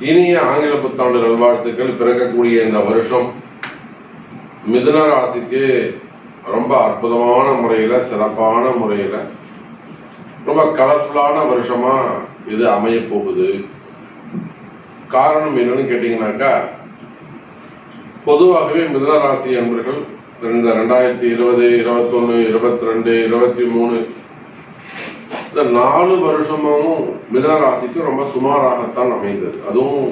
இனிய ஆங்கில புத்தாண்டு நல்வாழ்த்துக்கள். பிறக்கக்கூடிய இந்த வருஷம் மிதுன ராசிக்கு ரொம்ப அற்புதமான முறையில சிறப்பான முறையில ரொம்ப கலர்ஃபுல்லான வருஷமா இது அமைய போகுது. காரணம் என்னன்னு கேட்டீங்கன்னாக்கா பொதுவாகவே மிதுன ராசி அன்பர்கள் இந்த ரெண்டாயிரத்தி இருபது இருபத்தொன்னு இருபத்தி ரெண்டு இருபத்தி மூணு இந்த நாலு வருஷமும் மிதன ராசிக்கு ரொம்ப சுமாராகத்தான் அமைந்தது. அதுவும்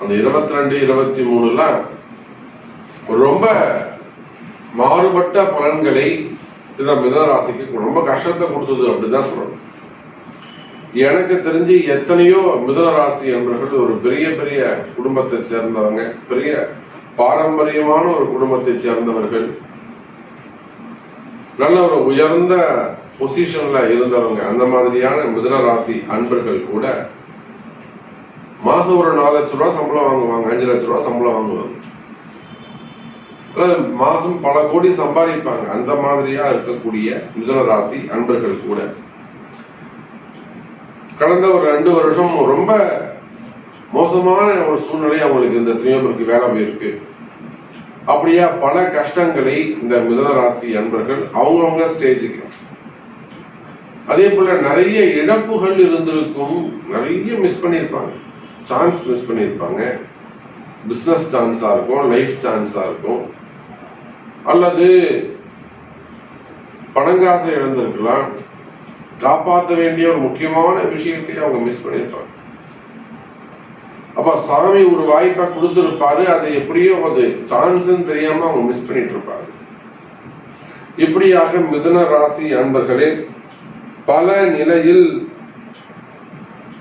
அந்த இருபத்தி ரெண்டு இருபத்தி மூணுல ரொம்ப மாறுபட்ட பலன்களை இந்த மிதன ராசிக்கு ரொம்ப கஷ்டத்தை கொடுத்தது அப்படிதான் சொல்லணும். எனக்கு தெரிஞ்சு எத்தனையோ மிதன ராசி என்பவர்கள் ஒரு பெரிய பெரிய குடும்பத்தை சேர்ந்தவங்க பெரிய பாரம்பரியமான ஒரு குடும்பத்தை சேர்ந்தவர்கள் நல்ல ஒரு உயர்ந்த பொசிஷன்ல இருந்தவங்க அந்த மாதிரியான மிதுன ராசி அன்பர்கள் கூட மாசம் ஒரு நாலு லட்ச ரூபா சம்பளம் வாங்குவாங்க அஞ்சு லட்ச ரூபா சம்பளம் வாங்குவாங்க. மாசம் பல கோடி சம்பாதிப்பாங்க அந்த மாதிரியா இருக்கக்கூடிய மிதுன ராசி அன்பர்கள் கூட. கடந்த ஒரு ரெண்டு வருஷம் ரொம்ப மோசமான ஒரு சூழ்நிலை அவங்களுக்கு இந்த எத்தனையோ வேலை போயிருக்கு. அப்படியா பல கஷ்டங்களை இந்த மிதன ராசி அன்பர்கள் அவங்கவுங்க ஸ்டேஜுக்கு அதே போல நிறைய இழப்புகள் இருந்திருக்கும். நிறைய மிஸ் பண்ணியிருப்பாங்க. சான்ஸ் மிஸ் பண்ணியிருப்பாங்க. பிஸ்னஸ் சான்ஸா இருக்கும் லைஃப் சான்ஸா இருக்கும். அல்லது பணங்காசை இழந்திருக்கலாம். காப்பாற்ற வேண்டிய ஒரு முக்கியமான விஷயத்தை அவங்க மிஸ் பண்ணியிருப்பாங்க. அப்ப சாமி ஒரு வாய்ப்பை கொடுத்துருப்பாரு. அது எப்படியோ அது சான்ஸ்ன்னு தெரியாம அவங்க மிஸ் பண்ணிட்டு இருப்பாரு இப்படியாக மிதன ராசி அன்பர்களே பல நிலையில்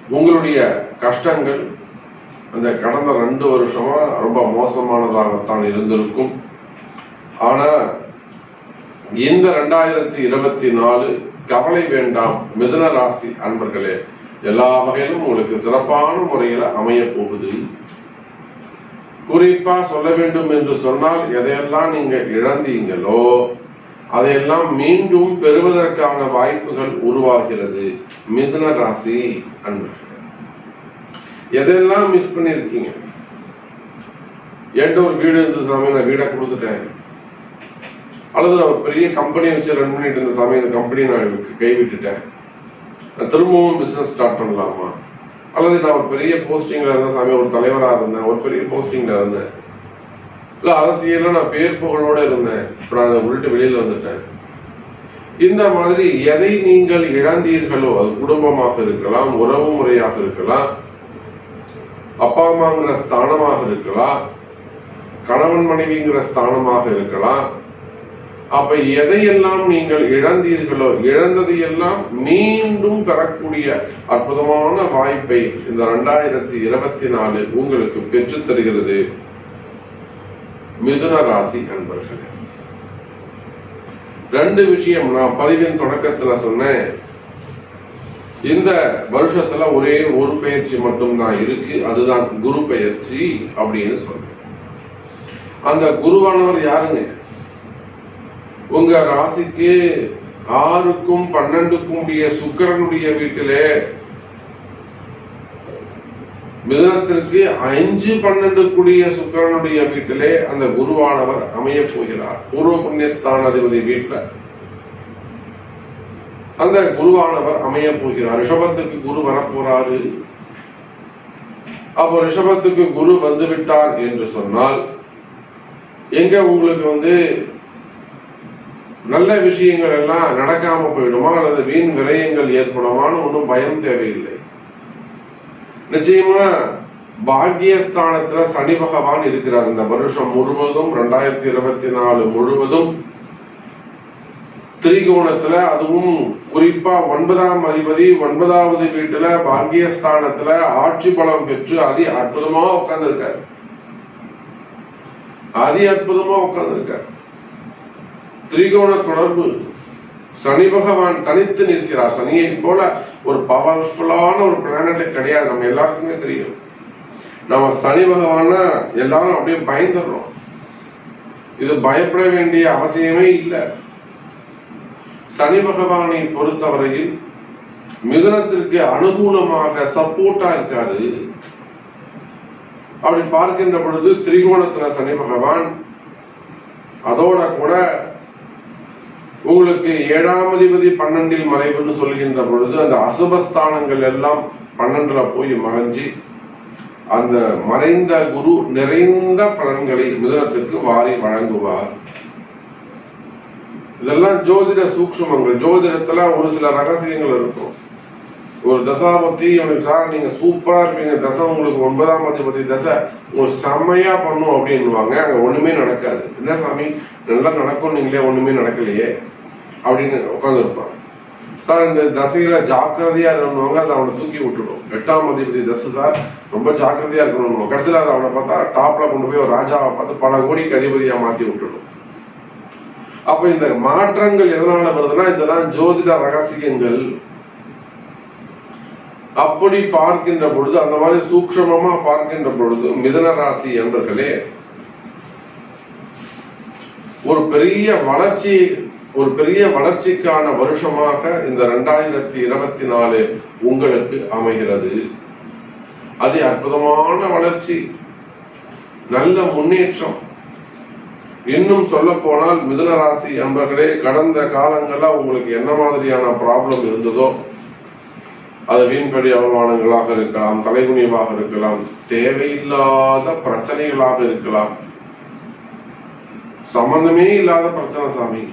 உங்களுடைய கஷ்டங்கள் அந்த கடந்த ரெண்டு வருஷமா ரொம்ப மோசமானதாகத்தான் இருந்திருக்கும். ஆனா இந்த ரெண்டாயிரத்தி இருபத்தி நாலு கவலை வேண்டாம் மிதுன ராசி அன்பர்களே எல்லா வகையிலும் உங்களுக்கு சிறப்பான முறையில் அமைய போகுது. குறிப்பா சொல்ல வேண்டும் என்று சொன்னால் எதையெல்லாம் நீங்க இழந்தீங்களோ அதையெல்லாம் மீண்டும் பெறுவதற்கான வாய்ப்புகள் உருவாகிறது. மிதுன ராசி அன்பு. எதெல்லாம் மிஸ் பண்ணிருக்கீங்க? என்கிட்ட ஒரு வீடு இருந்த சாமி நான் வீடை கொடுத்துட்டேன். அல்லது நான் ஒரு பெரிய கம்பெனி வச்சு ரன் பண்ணிட்டு இருந்த சாமி இந்த கம்பெனியை நான் கைவிட்டுட்டேன். நான் திரும்பவும் பிசினஸ் ஸ்டார்ட் பண்ணலாமா? அல்லது நான் ஒரு பெரிய போஸ்டிங்ல இருந்தேன் சாமி ஒரு தலைவராக இருந்தேன் ஒரு பெரிய போஸ்டிங்ல இருந்தேன். இல்ல அரசியல நான் பேர் புகழோட இருந்தேன். இப்ப நான் அதை விட்டு வெளியில வந்துட்டேன். இந்த மாதிரி எதை நீங்கள் இழந்தீர்களோ அது குடும்பமாக இருக்கலாம் உறவு முறையாக இருக்கலாம் அப்பா அம்மாங்கிற ஸ்தானமாக இருக்கலாம் கணவன் மனைவிங்கிற ஸ்தானமாக இருக்கலாம் அப்ப எதையெல்லாம் நீங்கள் இழந்தீர்களோ இழந்ததையெல்லாம் மீண்டும் பெறக்கூடிய அற்புதமான வாய்ப்பை இந்த ரெண்டாயிரத்தி இருபத்தி நாலு உங்களுக்கு பெற்றுத் தருகிறது. மிதுன ராசி அன்பர்களே. ரெண்டு விஷயம் நான் பதிவின் தொடக்கத்துல சொன்னேன். இந்த வருஷத்துல ஒரே ஒரு பயிற்சி மட்டும்தான் இருக்கு. அதுதான் குரு பயிற்சி அப்படின்னு சொன்னேன். அந்த குருவானவர் யாருங்க? உங்க ராசிக்கு ஆறுக்கும் பன்னெண்டுக்கும் உடைய சுக்கிரனுடைய வீட்டிலே மிதனத்திற்கு அஞ்சு பன்னெண்டு கூடிய சுக்கிரனுடைய வீட்டிலே அந்த குருவானவர் அமைய போகிறார். பூர்வ புண்ணியஸ்தானாதிபதி வீட்டில் அந்த குருவானவர் அமைய போகிறார். ரிஷபத்துக்கு குரு வரப்போறாரு. அப்போ ரிஷபத்துக்கு குரு வந்து விட்டார் என்று சொன்னால் எங்க உங்களுக்கு வந்து நல்ல விஷயங்கள் எல்லாம் நடக்காம போயிடுமா? அல்லது வீண் விரயங்கள் ஏற்படுமான்னு ஒன்றும் பயம் தேவையில்லை. நிச்சயமா பாக்யஸ்தானத்துல சனி பகவான் இருக்கிறார். இந்த வருஷம் முழுவதும் ரெண்டாயிரத்தி இருபத்தி நாலு முழுவதும் திரிகோணத்துல அதுவும் குறிப்பா ஒன்பதாம் அதிபதி ஒன்பதாவது வீட்டுல பாக்யஸ்தானத்துல ஆட்சி பலம் பெற்று அதி அற்புதமா உட்கார்ந்து இருக்காரு அதி அற்புதமா உட்கார்ந்து இருக்காரு திரிகோண தொடர்பு சனி பகவான் தனித்து நிற்கிறார். சனியை போல ஒரு பவர்ஃபுல்லான ஒரு பிளானட்டே கிடையாது. நம்ம எல்லாருக்குமே தெரியும். நம்ம சனி பகவானா எல்லாரும் அப்படியே பயந்துடுறோம். இது பயப்பட வேண்டிய அவசியமே இல்லை. சனி பகவானை பொறுத்தவரையில் மிதுனத்திற்கு அனுகூலமாக சப்போர்ட்டா இருக்காரு. அப்படி பார்க்கின்ற பொழுது திரிகோணத்துல சனி பகவான் அதோட கூட உங்களுக்கு ஏழாம் அதிபதி பன்னெண்டில் மறைவுன்னு சொல்கின்ற பொழுது அந்த அசுபஸ்தானங்கள் எல்லாம் பன்னெண்டுல போய் மறைஞ்சி அந்த மறைந்த குரு நிறைந்த பலன்களை மிதனத்திற்கு வாரி வழங்குவார். இதெல்லாம் ஜோதிட சூக்ஷ்மங்கள். ஜோதிடத்துல ஒரு சில ரகசியங்கள் இருக்கும். ஒரு தசாபத்தி இவனுக்கு சார் நீங்க சூப்பரா இருப்பீங்க. தசை உங்களுக்கு ஒன்பதாம் அதிபதி தசை உங்களுக்கு செம்மையா பண்ணும் அப்படின்னுவாங்க. அங்க ஒண்ணுமே நடக்காது. என்ன சாமி? நல்லா நடக்கும் நீங்களே ஒண்ணுமே நடக்கலையே. அப்படின்னு உட்காந்துருப்பான் சார் இந்த தசையில ஜாக்கிரதையா இருந்தவங்க அதை அவனை தூக்கி விட்டுடும். எட்டாம் அதிபதி தசை சார் ரொம்ப ஜாக்கிரதையா இருக்கணும் கடைசியில் அதை அவனை பார்த்தா டாப்ல கொண்டு போய் ஒரு ராஜாவை பார்த்து பல கோடிக்கு அதிபதியா மாத்தி விட்டுடும். அப்ப இந்த மாற்றங்கள் எதனால வருதுன்னா இதெல்லாம் ஜோதிட ரகசியங்கள். அப்படி பார்க்கின்ற பொழுது அந்த மாதிரி சூக்ஷமமா பார்க்கின்ற பொழுது மிதன ராசி என்பர்களே ஒரு பெரிய வளர்ச்சி ஒரு பெரிய வளர்ச்சிக்கான வருஷமாக இந்த ரெண்டாயிரத்தி இருபத்தி நாலு உங்களுக்கு அமைகிறது. அது அற்புதமான வளர்ச்சி நல்ல முன்னேற்றம். இன்னும் சொல்ல போனால் மிதுனராசி என்பர்களே கடந்த காலங்களில் உங்களுக்கு என்ன மாதிரியான ப்ராப்ளம் இருந்ததோ அது வீண்படி அவமானங்களாக இருக்கலாம் தலைகுனிவாக இருக்கலாம் தேவையில்லாத பிரச்சனைகளாக இருக்கலாம். சம்பந்தமே இல்லாத பிரச்சனை சாமி.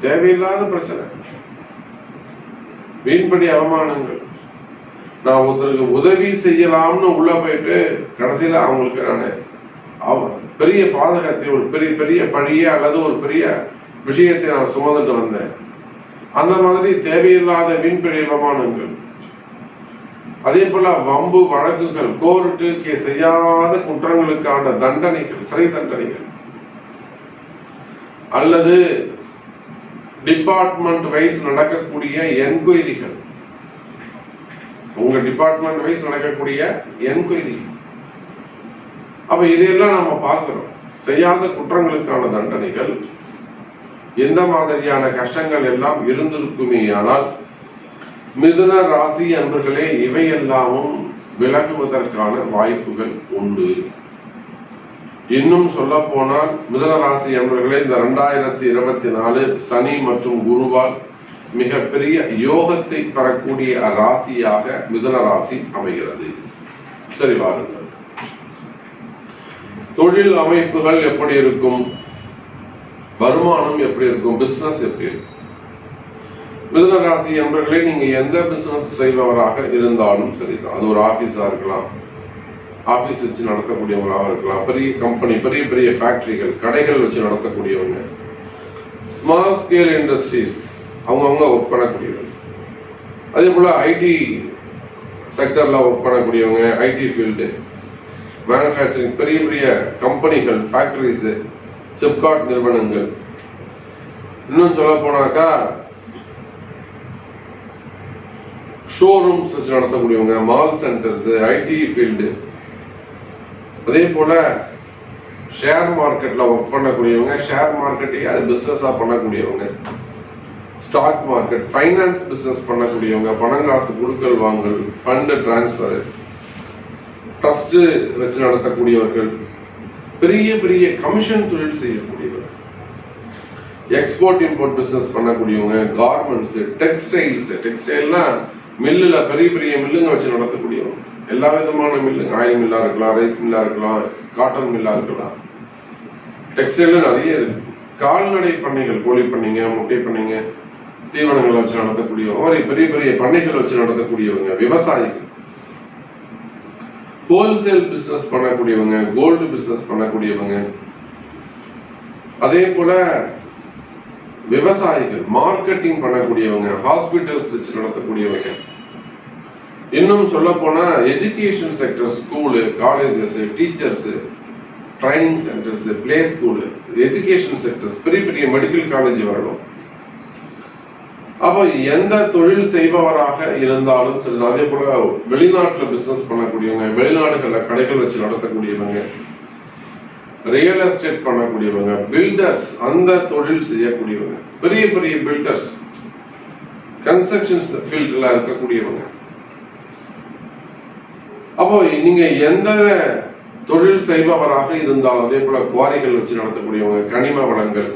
தேவையில்லாத பிரச்சனை. வீண்படி அவமானங்கள். நான் ஒருத்தருக்கு உதவி செய்யலாம்னு உள்ள போயிட்டு கடைசியில அவங்களுக்கு நான் அவ- பெரிய பாதகத்தை ஒரு பெரிய பெரிய பழிய அல்லது ஒரு பெரிய விஷயத்தை நான் சுமந்துட்டு வந்தேன். அந்த மாதிரி தேவையில்லாத வீண்பிழை அவமானங்கள். அதே போல வம்பு வழக்குகள் கோர்ட்டு கே செய்யாத குற்றங்களுக்கான தண்டனைகள் சிறை தண்டனைகள். அல்லது டிபார்ட்மெண்ட் வைஸ் நடக்கக்கூடிய என்கொயரிகள். உங்க டிபார்ட்மெண்ட் வைஸ் நடக்கக்கூடிய என்கொயரி. அப்ப இதையெல்லாம் நம்ம பார்க்கிறோம். செய்யாத குற்றங்களுக்கான தண்டனைகள் எந்த மாதிரியான கஷ்டங்கள் எல்லாம் இருந்திருக்குமே ஆனால் மிதுன ராசி அன்பர்களே இவையெல்லாமும் விலகுவதற்கான வாய்ப்புகள் உண்டு. இன்னும் சொல்ல போனால் மிதனராசி ராசி இந்த ரெண்டாயிரத்தி இருபத்தி நாலு சனி மற்றும் குருவால் மிகப்பெரிய யோகத்தை பெறக்கூடிய ராசியாக மிதன ராசி அமைகிறது. சரி வாருங்கள். தொழில் அமைப்புகள் எப்படி இருக்கும்? வருமானம் எப்படி இருக்கும்? பிசினஸ் எப்படி இருக்கும்? மிதுன ராசி என்பர்களே நீங்க எந்த பிசினஸ் செய்பவராக இருந்தாலும் சரிதான் அது ஒரு ஆபீஸா இருக்கலாம். ஆஃபீஸ் வச்சு நடத்தக்கூடியவங்களாக இருக்கலாம். பெரிய கம்பெனி பெரிய பெரிய ஃபேக்டரிகள் கடைகள் வச்சு நடத்தக்கூடியவங்க ஸ்மால் ஸ்கேல் இண்டஸ்ட்ரீஸ் அவங்கவுங்க ஒர்க் பண்ணக்கூடியவங்க. அதே போல் ஐடி செக்டரில் ஒர்க் பண்ணக்கூடியவங்க ஐடி ஃபீல்டு மேனுஃபேக்சரிங் பெரிய பெரிய கம்பெனிகள் ஃபேக்டரிஸ் சிப்காட் நிறுவனங்கள். இன்னும் சொல்ல போனாக்கா ஷோரூம்ஸ் வச்சு நடத்தக்கூடியவங்க மால் சென்டர்ஸ் ஐடி ஃபீல்டு அதே போல் ஷேர் மார்க்கெட்டில் ஒர்க் பண்ணக்கூடியவங்க ஷேர் மார்க்கெட்டே அது பிஸ்னஸாக பண்ணக்கூடியவங்க ஸ்டாக் மார்க்கெட் ஃபைனான்ஸ் பிஸ்னஸ் பண்ணக்கூடியவங்க பணம் காசு கொடுக்கல் வாங்கல் ஃபண்டு டிரான்ஸ்ஃபர் ட்ரஸ்ட்டு வச்சு நடத்தக்கூடியவர்கள் பெரிய பெரிய கமிஷன் தொழில் செய்யக்கூடியவர் எக்ஸ்போர்ட் இம்போர்ட் பிஸ்னஸ் பண்ணக்கூடியவங்க கார்மெண்ட்ஸு டெக்ஸ்டைல்ஸு டெக்ஸ்டைல்னா மில்லில் பெரிய பெரிய மில்லுங்க வச்சு நடத்தக்கூடியவங்க. எல்லா விதமான மில்லுங்க ஆயில் மில்லா இருக்கலாம் ரைஸ் மில்லா இருக்கலாம் காட்டன் மில்லா இருக்கலாம். டெக்ஸ்டைல்ல நிறைய இருக்கு. கால்நடை பண்ணைகள் கோழி பண்ணைங்க முட்டை பண்ணைங்க தீவனங்கள் வச்சு நடத்தக்கூடியவங்க மாதிரி பெரிய பெரிய பண்ணைகள் வச்சு நடத்தக்கூடியவங்க விவசாயிகள். ஹோல்சேல் பிசினஸ் பண்ணக்கூடியவங்க கோல்டு பிசினஸ் பண்ணக்கூடியவங்க. அதே போல விவசாயிகள் மார்க்கெட்டிங் பண்ணக்கூடியவங்க ஹாஸ்பிட்டல்ஸ் வச்சு நடத்தக்கூடியவங்க. இன்னும் சொல்ல போனா education sector school colleges teachers training centres play school education sectors பெரிய பெரிய மெடிக்கல் காலேஜ் வரணும் அப்போ எந்த தொழில் செய்பவராக இருந்தாலும் சரி அதே போல வெளிநாட்டில் பிசினஸ் பண்ணக்கூடியவங்க வெளிநாடுகளில் கடைகள் வச்சு நடத்தக்கூடியவங்க ரியல் எஸ்டேட் பண்ணக்கூடியவங்க பில்டர்ஸ் அந்த தொழில் செய்யக்கூடியவங்க பெரிய பெரிய பில்டர்ஸ் கன்ஸ்ட்ரக்ஷன் ஃபீல்டில் இருக்கக்கூடியவங்க. அப்போ நீங்க எந்த தொழில் செய்பவராக இருந்தாலும் அதே போல குவாரிகள் வச்சு நடத்தக்கூடியவங்க கனிம வளங்கள்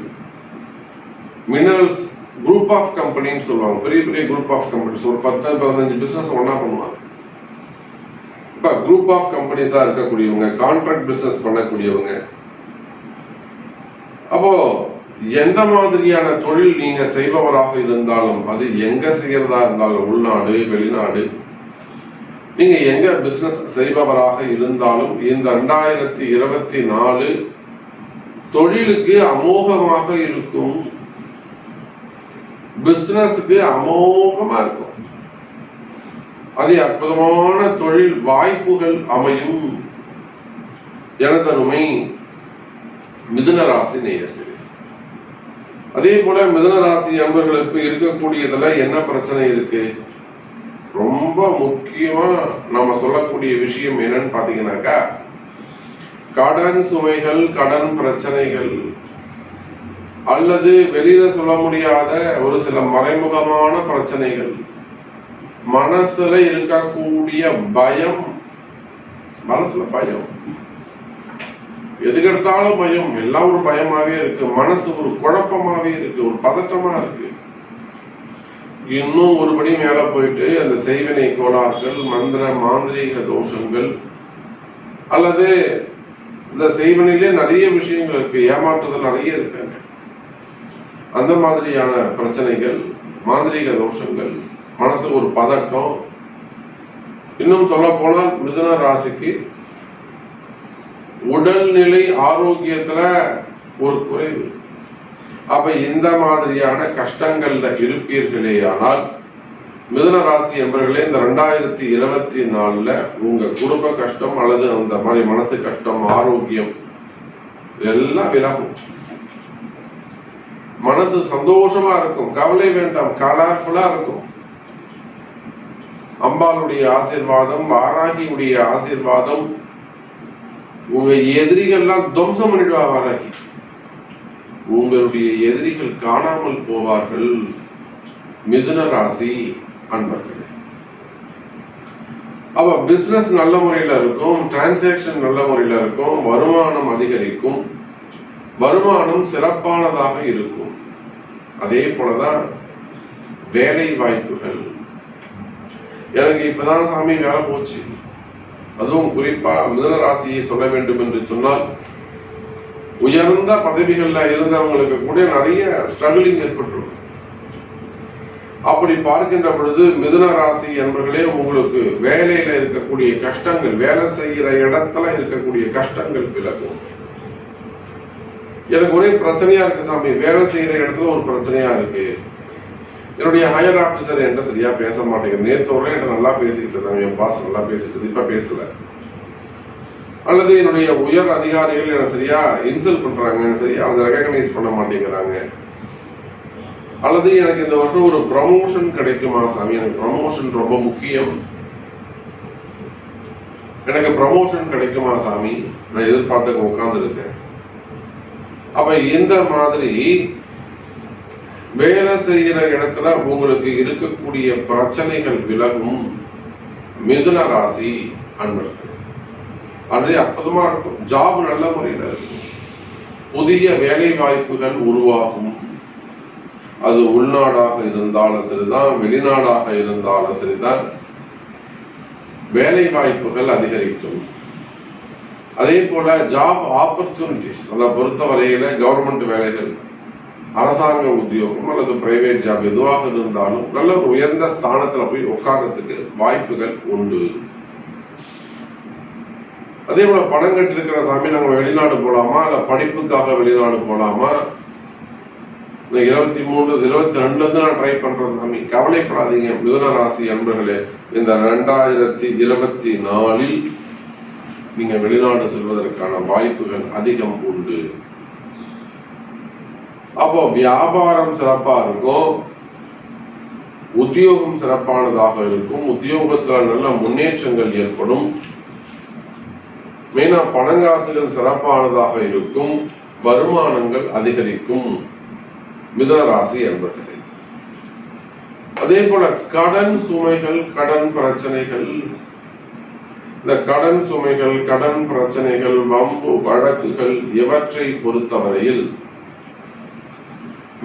மினரல்ஸ் குரூப் ஆஃப் கம்பெனின்னு சொல்லுவாங்க. பெரிய பெரிய குரூப் ஆஃப் கம்பெனிஸ் ஒரு பத்து பதினஞ்சு பிசினஸ் ஒன்னா பண்ணுவாங்க. இப்ப குரூப் ஆஃப் கம்பெனிஸா இருக்கக்கூடியவங்க கான்ட்ராக்ட் பிசினஸ் பண்ணக்கூடியவங்க அப்போ எந்த மாதிரியான தொழில் நீங்க செய்பவராக இருந்தாலும் அது எங்க செய்யறதா இருந்தாலும் உள்நாடு வெளிநாடு நீங்க எங்க பிசினஸ் செய்பவராக இருந்தாலும் இந்த ரெண்டாயிரத்தி இருபத்தி நாலு தொழிலுக்கு அமோகமாக இருக்கும். பிசினஸுக்கு அமோகமா இருக்கும். அது அற்புதமான தொழில் வாய்ப்புகள் அமையும். எனதருமை மிதுன ராசி நேயர்களே. அதே போல மிதுன ராசி அன்பர்களுக்கு இருக்கக்கூடியதுல என்ன பிரச்சனை இருக்கு? ரொம்ப முக்கியமா நம்ம சொல்லக்கூடிய விஷயம் என்னன்னு பாத்தீங்கன்னாக்கா கடன் சுமைகள் கடன் பிரச்சனைகள் அல்லது வெளியில சொல்ல முடியாத ஒரு சில மறைமுகமான பிரச்சனைகள். மனசுல இருக்கக்கூடிய பயம் மனசுல பயம். எதுக்கெடுத்தாலும் பயம். எல்லாம் ஒரு பயமாவே இருக்கு. மனசு ஒரு குழப்பமாவே இருக்கு. ஒரு பதட்டமா இருக்கு. இன்னும் ஒருபடி மேல போயிட்டு அந்த செய்வினை கோளாறுகள் மந்திர மாந்திரீக தோஷங்கள் அல்லது இந்த செய்வனிலே நிறைய விஷயங்கள் இருக்கு ஏமாற்றுதல் நிறைய இருக்காங்க அந்த மாதிரியான பிரச்சனைகள் மாந்திரீக தோஷங்கள் மனசு ஒரு பதட்டம். இன்னும் சொல்ல போனால் மிதுன ராசிக்கு உடல்நிலை ஆரோக்கியத்துல ஒரு குறைவு. அப்ப இந்த மாதிரியான கஷ்டங்கள்ல இருப்பீர்களேயானால் மிதுன ராசி என்பவர்களே இந்த ரெண்டாயிரத்தி இருபத்தி நாலுல உங்க குடும்ப கஷ்டம் அல்லது அந்த மாதிரி மனசு கஷ்டம் ஆரோக்கியம் எல்லாம் விலகும். மனசு சந்தோஷமா இருக்கும் கவலை வேண்டாம் கலர்ஃபுல்லா இருக்கும். அம்பாளுடைய ஆசீர்வாதம் வாராகியுடைய ஆசீர்வாதம் உங்க எதிரிகள்லாம் துவம்சம் பண்ணிடுவா வாராகி. உங்களுடைய எதிரிகள் காணாமல் போவார்கள். மிதுன ராசி அன்பர்கள். அப்ப பிசினஸ் நல்ல முறையில இருக்கும் டிரான்சாக்ஷன் நல்ல முறையில இருக்கும் வருமானம் அதிகரிக்கும் வருமானம் சிறப்பானதாக இருக்கும். அதே போலதான் வேலை வாய்ப்புகள். எனக்கு இப்பதான் சாமி வேலை போச்சு. அதுவும் குறிப்பா மிதுன ராசியை சொல்ல வேண்டும் என்று சொன்னால் உயர்ந்த பதவிகளில் இருந்தவங்களுக்கு கூட நிறைய ஸ்ட்ரகிளிங் ஏற்பட்டுரும். அப்படி பார்க்கின்ற பொழுது மிதுன ராசி என்பர்களே உங்களுக்கு வேலையில இருக்கக்கூடிய கஷ்டங்கள் வேலை செய்யற இடத்துல இருக்கக்கூடிய கஷ்டங்கள் விலகும். எனக்கு ஒரே பிரச்சனையா இருக்கு சாமி. வேலை செய்யற இடத்துல ஒரு பிரச்சனையா இருக்கு. என்னுடைய ஹையர் ஆபீசர் என்கிட்ட சரியா பேச மாட்டேங்குது. நேற்று ஒரு என்கிட்ட நல்லா பேசிட்டு இருந்தாங்க. என் பாஸ் நல்லா பேசிட்டு இப்ப பேசல. அல்லது என்னுடைய உயர் அதிகாரிகள் என்ன சரியா இன்சல்ட் பண்றாங்க சரியா அவங்க ரெகக்னைஸ் பண்ண மாட்டேங்கிறாங்க. அல்லது எனக்கு இந்த வருஷம் ஒரு ப்ரமோஷன் கிடைக்குமா சாமி? எனக்கு ப்ரமோஷன் ரொம்ப முக்கியம். எனக்கு ப்ரமோஷன் கிடைக்குமா சாமி? நான் எதிர்பார்த்து உட்கார்ந்து இருக்கேன் அப்ப இந்த மாதிரி வேலை செய்கிற இடத்துல உங்களுக்கு இருக்கக்கூடிய பிரச்சனைகள் விலகும் மிதுன ராசி அன்பர்கள். அது அற்புதமா இருக்கும். ஜாப் நல்ல முறையில் இருக்கும். புதிய வேலை வாய்ப்புகள் உருவாகும். அது உள்நாடாக இருந்தாலும் சரிதான் வெளிநாடாக இருந்தாலும் சரிதான். வேலை வாய்ப்புகள் அதிகரிக்கும். அதே போல ஜாப் ஆப்பர்ச்சுனிட்டிஸ் அதை பொறுத்தவரையில கவர்மெண்ட் வேலைகள் அரசாங்க உத்தியோகம் அல்லது பிரைவேட் ஜாப் எதுவாக இருந்தாலும் நல்ல ஒரு உயர்ந்த ஸ்தானத்துல போய் உட்கார்றதுக்கு வாய்ப்புகள் உண்டு. அதே போல பணம் கட்டிருக்கிற சாமி நாங்க வெளிநாடு போகலாமா இல்ல படிப்புக்காக வெளிநாடு போகலாமா இந்த இருபத்தி மூணு இருபத்தி ரெண்டு இருந்து நான் ட்ரை பண்ற சாமி. கவலைப்படாதீங்க மிதுன ராசி அன்பர்களே. இந்த ரெண்டாயிரத்தி இருபத்தி நாலில் நீங்க வெளிநாடு செல்வதற்கான வாய்ப்புகள் அதிகம் உண்டு. அப்போ வியாபாரம் சிறப்பா இருக்கும். உத்தியோகம் சிறப்பானதாக இருக்கும். உத்தியோகத்துல நல்ல முன்னேற்றங்கள் ஏற்படும். மெயினா பணங்காசுகள் சிறப்பானதாக இருக்கும் வருமானங்கள் அதிகரிக்கும். மிதனராசி என்பர்களே அதே போல கடன் சுமைகள் கடன் பிரச்சனைகள். இந்த கடன் சுமைகள் கடன் பிரச்சனைகள் வம்பு வழக்குகள் இவற்றை பொறுத்தவரையில்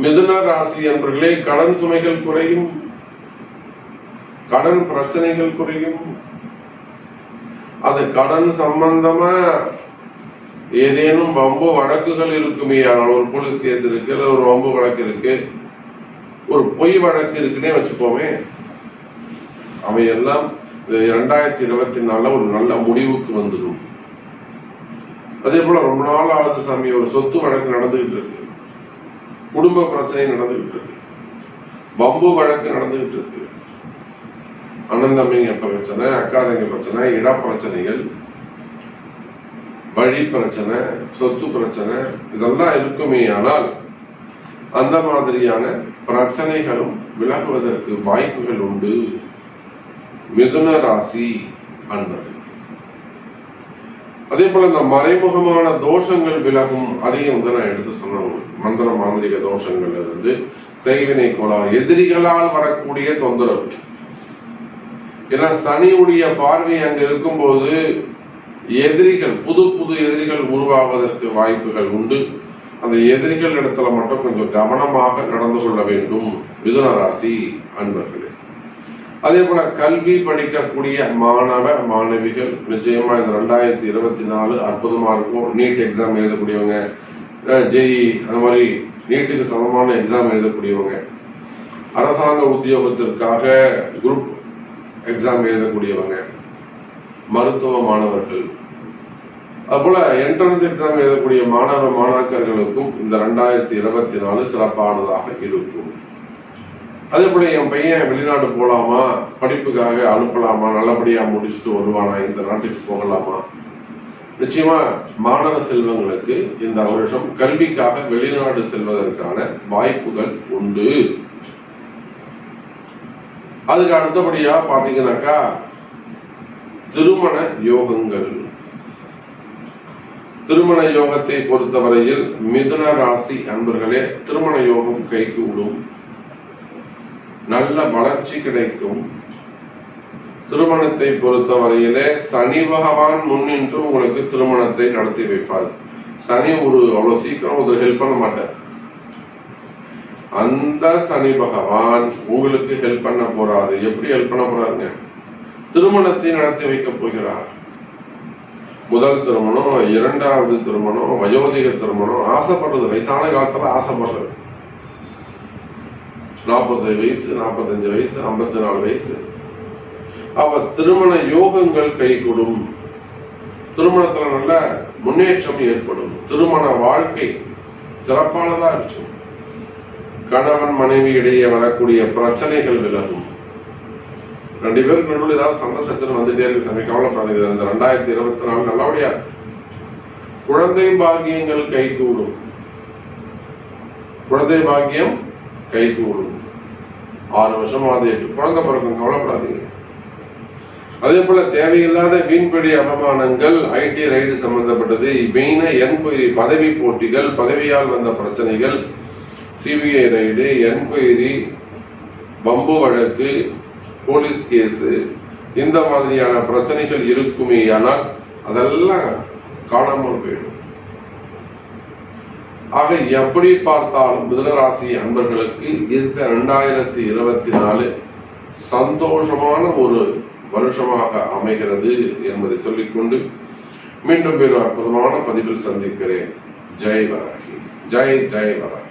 மிதுன ராசி என்பர்களே கடன் சுமைகள் குறையும் கடன் பிரச்சனைகள் குறையும் அது கடன் சம்பந்தமா ஏதேனும் வம்பு வழக்குகள் இருக்குமே ஆனால் ஒரு போலீஸ் கேஸ் இருக்கு இல்ல ஒரு வம்பு வழக்கு இருக்கு ஒரு பொய் வழக்கு இருக்குன்னே வச்சுக்கோமே. அவையெல்லாம் இரண்டாயிரத்தி இருபத்தி நாலுல ஒரு நல்ல முடிவுக்கு வந்துடும். அதே போல ரொம்ப நாள் ஆகுது சாமி ஒரு சொத்து வழக்கு நடந்துகிட்டு இருக்கு. குடும்ப பிரச்சனை நடந்துகிட்டு இருக்கு. வம்பு வழக்கு நடந்துகிட்டு இருக்கு. அண்ணன் தம்பிங்க பிரச்சனை அக்கா தங்க பிரச்சனை இட பிரச்சனைகள் வழி பிரச்சனை சொத்து பிரச்சனை இதெல்லாம் இருக்குமே ஆனால் அந்த மாதிரியான பிரச்சனைகளும் விலகுவதற்கு வாய்ப்புகள் உண்டு. மிதுன ராசி அன்பர்கள். அதே போல இந்த மறைமுகமான தோஷங்கள் விலகும் அதையும் வந்து நான் எடுத்து சொன்னேன் மந்திர மாந்திரிக தோஷங்கள் இருந்து செய்வினை கோளாறு எதிரிகளால் வரக்கூடிய தொந்தரவு. ஏன்னா சனியுடைய பார்வை அங்கு இருக்கும்போது எதிரிகள் புது புது எதிரிகள் உருவாவதற்கு வாய்ப்புகள் உண்டு. அந்த எதிரிகள் இடத்துல மட்டும் கொஞ்சம் கவனமாக நடந்து கொள்ள வேண்டும். மிதுன ராசி அன்பர்களே. அதே போல கல்வி படிக்கக்கூடிய மாணவ மாணவிகள் நிச்சயமா இந்த ரெண்டாயிரத்தி இருபத்தி நாலு அற்புதமா இருக்கும். நீட் எக்ஸாம் எழுதக்கூடியவங்க ஜெய் அந்த மாதிரி நீட்டுக்கு சமமான எக்ஸாம் எழுதக்கூடியவங்க. அரசாங்க உத்தியோகத்திற்காக குரூப் எக்ஸாம் எழுதக்கூடியவங்க மருத்துவ மாணவர்கள். அதுபோல என்ட்ரன்ஸ் எக்ஸாம் எழுதக்கூடிய மாணவ மாணாக்கர்களுக்கும் இந்த ரெண்டாயிரத்தி இருபத்தி நாலு சிறப்பானதாக இருக்கும். அதே போல என் பையன் வெளிநாடு போகலாமா படிப்புக்காக அனுப்பலாமா நல்லபடியா முடிச்சுட்டு வருவானா இந்த நாட்டுக்கு போகலாமா? நிச்சயமா மாணவ செல்வங்களுக்கு இந்த வருஷம் கல்விக்காக வெளிநாடு செல்வதற்கான வாய்ப்புகள் உண்டு. அதுக்கு அடுத்தபடியா பாத்தீங்கன்னாக்கா திருமண யோகங்கள். திருமண யோகத்தை பொறுத்தவரையில் மிதுன ராசி அன்பர்களே திருமண யோகம் கைக்கு விடும் நல்ல வளர்ச்சி கிடைக்கும். திருமணத்தை பொறுத்தவரையிலே சனி பகவான் முன்னின்று உங்களுக்கு திருமணத்தை நடத்தி வைப்பார். சனி ஒரு அவ்வளவு சீக்கிரம் ஒரு ஹெல்ப் பண்ண மாட்டார். அந்த சனி பகவான் உங்களுக்கு ஹெல்ப் பண்ண போறாரு. எப்படி ஹெல்ப் பண்ண போறாருங்க? திருமணத்தை நடத்தி வைக்க போகிறார். முதல் திருமணம் இரண்டாவது திருமணம் வயோதிக திருமணம் ஆசைப்படுறது. வயசான காலத்துல ஆசைப்படுறது. நாற்பது வயசு நாற்பத்தஞ்சு வயசு ஐம்பத்தி நாலு வயசு. அவ திருமண யோகங்கள் கைகூடும். திருமணத்துல நல்ல முன்னேற்றம் ஏற்படும். திருமண வாழ்க்கை சிறப்பானதா இருக்கும். கணவன் மனைவி இடையே வரக்கூடிய பிரச்சனைகள் விலகும். ரெண்டு பேருக்கு நடுவில் ஏதாவது சண்டை சச்சனை வந்துட்டே இருக்கு சமய கவலைப்படாது இந்த ரெண்டாயிரத்தி இருபத்தி நாலு நல்லபடியா குழந்தை பாக்கியங்கள் கைகூடும் குழந்தை பாக்கியம் கைகூடும் ஆறு வருஷம் ஆகுது எட்டு. குழந்தை பிறக்கும் கவலைப்படாதீங்க. அதே போல தேவையில்லாத வீண்படி அவமானங்கள் ஐடி ரைடு சம்பந்தப்பட்டது. மெயினா என்கொயரி பதவி போட்டிகள் பதவியால் வந்த பிரச்சனைகள் சிபிஐ ரைடு என்கொயரி பம்பு வழக்கு போலீஸ் கேஸு இந்த மாதிரியான பிரச்சனைகள் இருக்குமே ஆனால் அதெல்லாம் காணாமல் போயிடும். ஆக எப்படி பார்த்தாலும் மிதனராசி அன்பர்களுக்கு இந்த ரெண்டாயிரத்தி இருபத்தி நாலு சந்தோஷமான ஒரு வருஷமாக அமைகிறது என்பதை சொல்லிக்கொண்டு மீண்டும் வேறு அற்புதமான பதிவில் சந்திக்கிறேன். ஜெய் வராகி. ஜெய் ஜெய் வராகி.